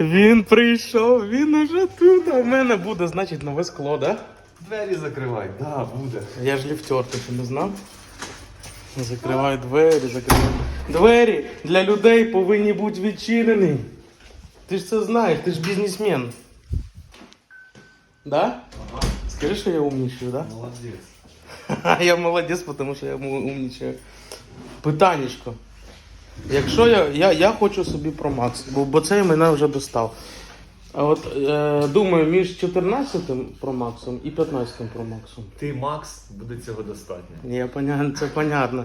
Він прийшов, він уже тут, а в мене буде, значить, нове скло, да? Двері закривай, да, буде. Я ж ліфтер, ти що не знав? Закривай двері, закривай. Двері для людей повинні бути відчинені. Ти ж це знаєш, ти ж бізнесмен. Да? Скажи, що я умнічаю, да? Молодець. Я молодець, тому що я умнічаю. Питаннячко. Якщо я, я, я хочу собі про Макс, бо, бо цей мене вже достав. А от е, думаю, між 14 про Максом і 15 про Максом. Ти Макс, буде цього достатньо. Я поня... це понятно.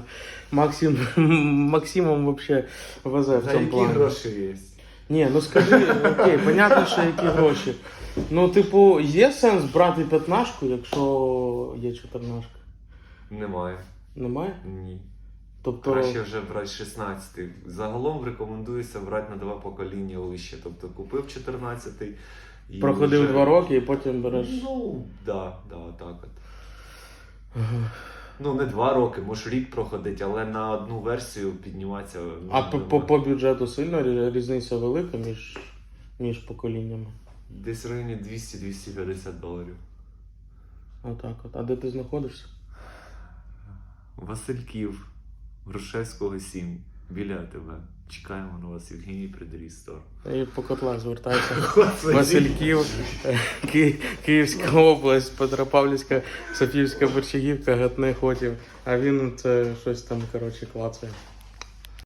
Максим, Максимом вообще везе в цьому які плані. гроші є? Ні, ну скажи, окей, понятно, що які гроші. Ну, типу, є сенс брати п'ятнашку, якщо є чотирнашка? Немає. Немає? Ні. Тобто. Краще вже брати 16. Загалом рекомендується брати на два покоління вище. Тобто купив 14 і Проходив вже- два роки і потім береш. Ну, да, да, так от. Ну, не два роки, може рік проходить, але на одну версію підніматися. А по, по, по бюджету сильно різниця велика між, між поколіннями. Десь в районі 200-250 доларів. Отак от. А де ти знаходишся? Васильків, Грушевського 7, біля тебе. Чекаємо на вас, Євгеній Придорістор. І по котлах звертайся. Васильків, Ки- Київська область, Петропавлівська, Софіївська Борчагівка, Гатне Хотів. А він це щось там, коротше, клацає.